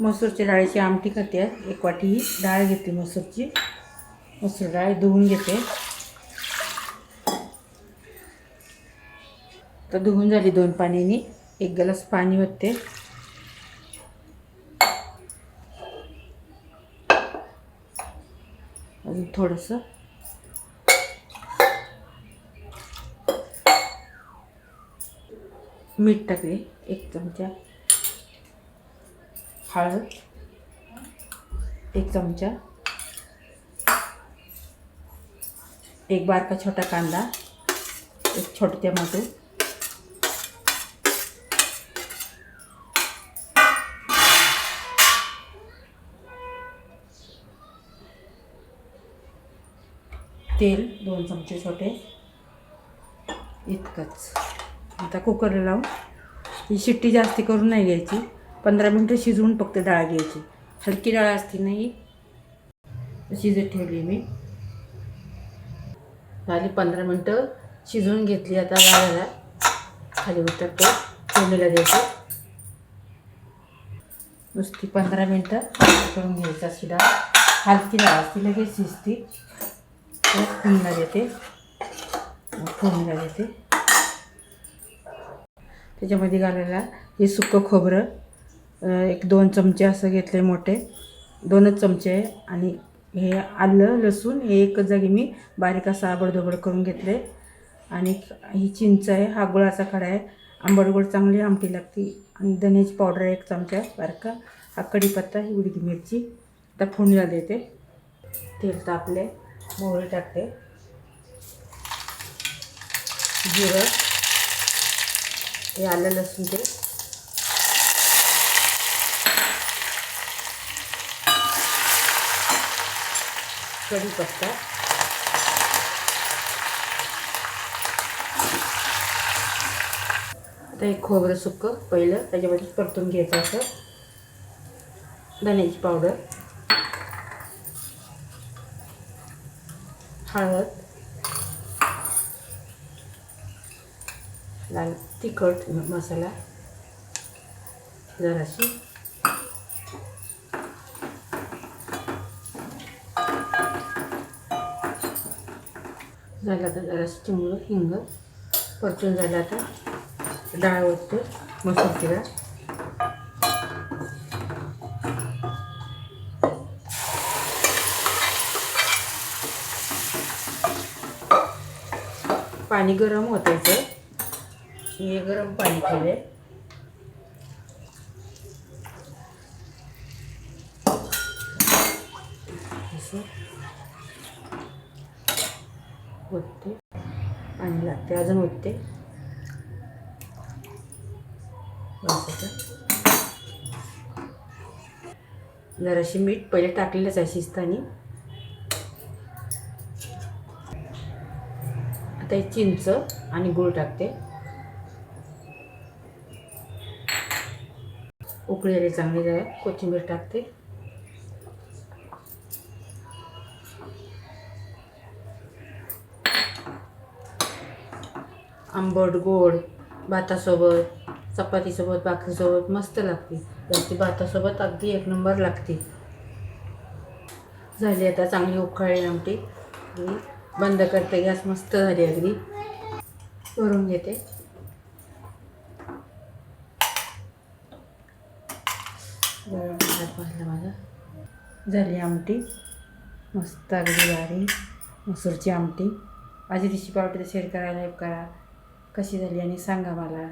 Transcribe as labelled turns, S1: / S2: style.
S1: मसूरच्या डाळीची आमटी करते एक वाटी ही डाळ घेते मसूरची. मसूर डाळ धुवून घेते. तर धुवून झाली दोन पाण्याने. एक ग्लास पाणी ओतते. अजून थोडंसं. मीठ टाकले. एक चमचा. हळद एक चमचा एक बारका छोटा कांदा एक छोटे टमाटो तेल दोन चमचे छोटे इतकंच. आता कुकरला लावून ही शिट्टी जास्ती करून नाही घ्यायची. पंधरा मिनटं शिजवून फक्त डाळ घ्यायची. हलकी डाळ असते नाही शिजत ठेवली मी. झाली पंधरा मिनटं शिजवून घेतली आता डाळाला. खाली उतरतो फोडणीला द्यायचं नुसती पंधरा मिनटं करून घ्यायची अशी डाळ. हलकी डाळ असती लगेच शिजती. तर फोडणीला देते. मग फोडणीला देते. त्याच्यामध्ये घालायला हे सुकं खोबरं. एक दोन चमचे असं घेतले मोठे. दोनच चमचे आहे आणि हे आलं लसूण हे एकच जागी मी बारीक असा आबडधोबड करून घेतले. आणि ही चिंच आहे हा गुळाचा खडा आहे. आंबट गोड चांगली आमटी लागते. आणि धन्याची पावडर आहे एक चमचा बारका. हा कढीपत्ता ही उडकी मिरची. आता फोडणीला देते. तेल तापले मोहरी टाकते. जिरं. हे आलं लसूण ते. कढीपत्ता आता एक खोबरं सुकं पहिलं त्याच्यामध्ये परतून घ्यायचं असं. धन्याची पावडर. हळद. लाल तिखट मसाला. जराशी. झालं आता जरा चिमूळ हिंग परतून झालं आता डाळ ओतते मसूरची डाळ पाणी गरम होतायचं हे गरम पाणी केले असं. ओतते पाणी लागते अजून ओतते जराशी मीठ पहिले टाकलेलंच आहे शिजतानी आता हे चिंच आणि गूळ टाकते. उकळी आली चांगली जाय कोथिंबीर टाकते. आंबट गोड भातासोबत चपातीसोबत भाकरीसोबत मस्त लागते. ती भातासोबत अगदी एक नंबर लागते. झाली आता चांगली उखाळी आमटी. बंद करते गॅस मस्त झाली अगदी. भरून घेते. माझा. झाली आमटी. मस्त अगदी भारी. मसूरची आमटी. माझी रेसिपी आवडते शेअर करायला हेल्प करा. कशी झाली आणि सांगा मला